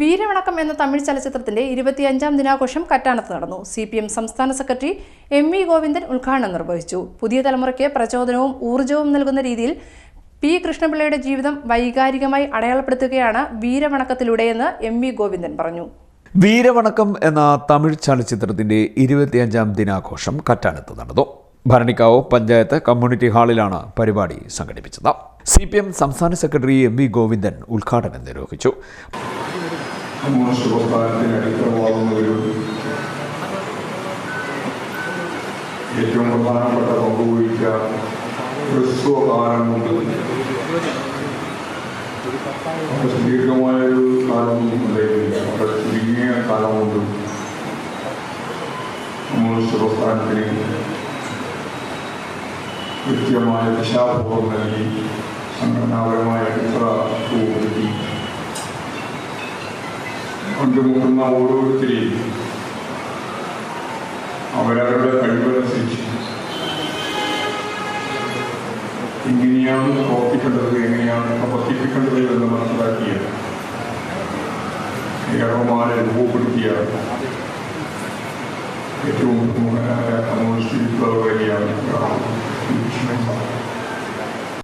വീരവണക്കം എന്ന തമിഴ് ചലച്ചിത്രത്തിന്റെ ഇരുപത്തിയഞ്ചാം ദിനാഘോഷം കറ്റാനത്ത് നടന്നു. സി പി എം സംസ്ഥാന സെക്രട്ടറി എം വി ഗോവിന്ദൻ ഉദ്ഘാടനം നിർവഹിച്ചു. പുതിയ തലമുറയ്ക്ക് പ്രചോദനവും ഊർജവും നൽകുന്ന രീതിയിൽ പി കൃഷ്ണപിള്ളയുടെ ജീവിതം വൈകാരികമായി അടയാളപ്പെടുത്തുകയാണ് വീരവണക്കത്തിലൂടെയെന്ന് എം വി ഗോവിന്ദൻ പറഞ്ഞു. വീരവണക്കം എന്ന തമിഴ് ചലച്ചിത്രത്തിന്റെ ഇരുപത്തിയഞ്ചാം ദിനാഘോഷം കറ്റാനത്ത് നടന്നു. ഭരണിക്കാവ് പഞ്ചായത്ത് കമ്മ്യൂണിറ്റി ഹാളിലാണ് പരിപാടി സംഘടിപ്പിച്ചത്. സി പി എം സംസ്ഥാന സെക്രട്ടറി എം വി ഗോവിന്ദൻ ഉദ്ഘാടനം നിർവഹിച്ചു. കമ്മ്യൂണിസ്റ്റ് പ്രസ്ഥാനത്തിന് ഒരു ഏറ്റവും പ്രധാനപ്പെട്ട പങ്കുവഹിച്ച ഹ്രസ്വകാലം കൊണ്ട് ദീർഘമായ ഒരു കാലമൊന്നും ഉണ്ടായിരുന്നില്ല. വളരെ ചുരുങ്ങിയ കാലം കൊണ്ട് കമ്മ്യൂണിസ്റ്റ് പ്രസ്ഥാനത്തിന് കൃത്യമായ ദിശാബോധം നൽകി സംഘടനാപരമായ അടിത്തറ രൂപപ്പെടുത്തി. കണ്ടുമുട്ടുന്ന ഓരോരുത്തരെയും അവരവരുടെ കഴിവനുസരിച്ച് എങ്ങനെയാണ് പ്രവർത്തിക്കേണ്ടത് എങ്ങനെയാണ് പ്രവർത്തിപ്പിക്കേണ്ടത് എന്ന് മനസ്സിലാക്കിയ ഏറോമാരെ രൂപപ്പെടുത്തിയ ഏറ്റവും കമ്മ്യൂണിസ്റ്റ് വിപ്ലവകാരിയാണ്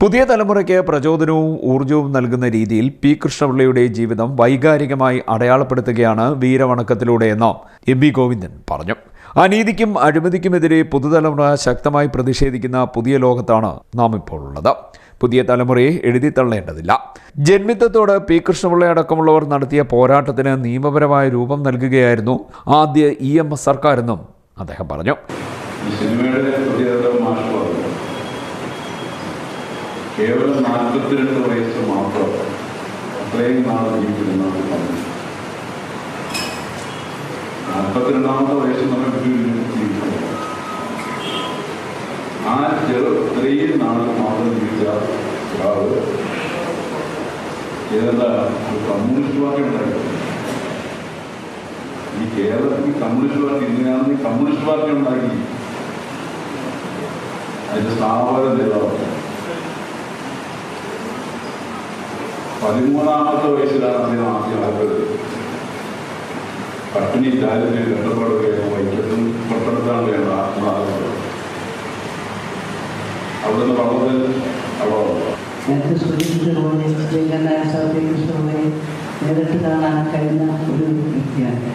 പുതിയ തലമുറയ്ക്ക് പ്രചോദനവും ഊർജവും നൽകുന്ന രീതിയിൽ പി കൃഷ്ണപിള്ളയുടെ ജീവിതം വൈകാരികമായി അടയാളപ്പെടുത്തുകയാണ് വീരവണക്കത്തിലൂടെയെന്ന് എം വി ഗോവിന്ദൻ പറഞ്ഞു. അനീതിക്കും അഴിമതിക്കുമെതിരെ പുതുതലമുറ ശക്തമായി പ്രതിഷേധിക്കുന്ന പുതിയ ലോകത്താണ് നാം ഇപ്പോൾ ഉള്ളത്. പുതിയ തലമുറയെ എഴുതിത്തള്ളേണ്ടതില്ല ജന്മിത്തത്തോട് പി കൃഷ്ണപിള്ള അടക്കമുള്ളവർ നടത്തിയ പോരാട്ടത്തിന് നിയമപരമായ രൂപം നൽകുകയായിരുന്നു ആദ്യ ഇ എം എസ് സർക്കാരെന്നും അദ്ദേഹം പറഞ്ഞു ഈ സിനിമയുടെ പ്രത്യേകത മാഷ് പറഞ്ഞു കേവലം നാൽപ്പത്തിരണ്ട് വയസ്സ് മാത്രം അത്രയും നാൾ ഒരു പറഞ്ഞു നാൽപ്പത്തിരണ്ടാമത്തെ വയസ്സ് നമ്മൾ ജീവിക്കുന്നു ആ ചെറു ഇത്രയും നാൾ മാത്രം ജീവിച്ച ഒരാൾ ഏതാണ്ട് ഒരു കമ്മ്യൂണിസ്റ്റ് പാർട്ടി ഉണ്ടായിരുന്നു. ഈ കേരളത്തിൽ കമ്മ്യൂണിസ്റ്റ് പാർട്ടി ഇങ്ങനെയാണെങ്കിൽ കമ്മ്യൂണിസ്റ്റ് പാർട്ടി ഉണ്ടാക്കി? അതിന്റെ സ്ഥാപന നേതാവ് പതിമൂന്നാമത്തെ വയസ്സിലാണ് അദ്ദേഹം ആദ്യം ആയത് പട്ടിണി ദാരിദ്ര്യം കഷ്ടപ്പെടുകയോ വൈക്കത്തും പുറത്തെടുത്താണ് വേണ്ട ആത്മാവ് അവിടുന്ന് വളർന്ന് അവിടെ എനിക്ക് സുരക്ഷിതമായി ശ്രീകണ്ഠായ കാണാൻ കഴിയുന്ന ഒരു വ്യക്തിയാണ്.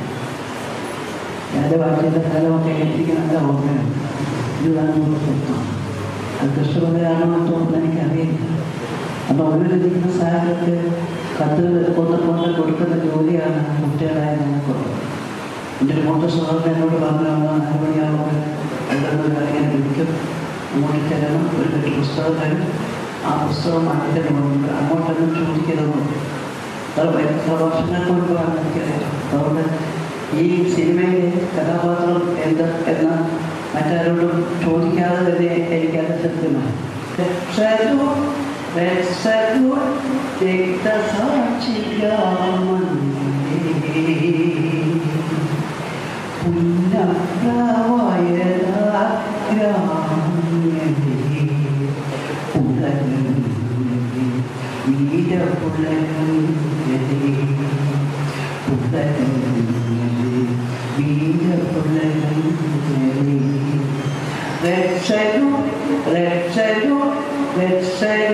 എന്റെ വാക്കിന്റെ എനിക്ക് നല്ല ഓർമ്മയാണ് അത് എനിക്കറിയില്ല അപ്പോൾ അവരിരിക്കുന്ന സാഹചര്യത്തിൽ കത്ത് കൊണ്ട് കൊണ്ട് കൊടുക്കുന്ന ജോലിയാണ് കുട്ടികളായ ഞങ്ങൾക്കുള്ളത്. എന്റെ ഒരു മൂത്ത സഹോദരൻ എന്നോട് പറഞ്ഞു നാല് മണിയാവുമ്പോൾ രണ്ടൊരു കാര്യം വിളിക്കും. അങ്ങോട്ട് ചെല്ലണം ഒരു കെട്ടി പുസ്തകം തരും. ആ പുസ്തകം അടിക്കണമെന്നുണ്ട് അങ്ങോട്ടൊന്നും ചോദിക്കരുത് അത് വർഷങ്ങൾ എനിക്കറിയാം. അതുകൊണ്ട് ഈ സിനിമയിലെ കഥാപാത്രം എന്ത് എന്ന് മറ്റാരോടും ചോദിക്കാതെ തന്നെ എനിക്കത് സത്യമാണ്. Then Sadhu Dekta Sachiya Mandi Punna Pravayana Gramyadi Pulanandi Vida Pulanandi Pulanandi Vida Pulanandi Let's say, let's say, let's say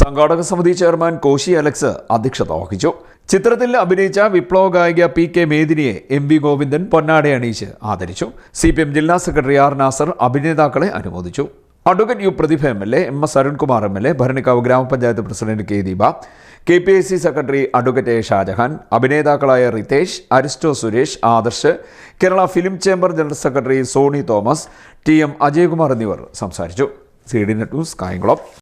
സംഘാടക സമിതി ചെയർമാൻ കോശി അലക്സ് അധ്യക്ഷത വഹിച്ചു. ചിത്രത്തിൽ അഭിനയിച്ച വിപ്ലവ ഗായിക P K Medini M V Govindan പൊന്നാടെ അണിയിച്ച് ആദരിച്ചു. സി പി എം ജില്ലാ സെക്രട്ടറി ആർ നാസർ അഭിനേതാക്കളെ അനുമോദിച്ചു. Advocate U Prathibha M L A M S Arunkumar M L A Bharanikkavu ഗ്രാമപഞ്ചായത്ത് president K Deepa K P I C secretary advocate A Shajahan അഭിനേതാക്കളായ Ritesh Aristo Suresh Adarsh Kerala film chamber general secretary Sony Thomas T M Ajayakumar എന്നിവർ സംസാരിച്ചു. C D net news Kayamkulam.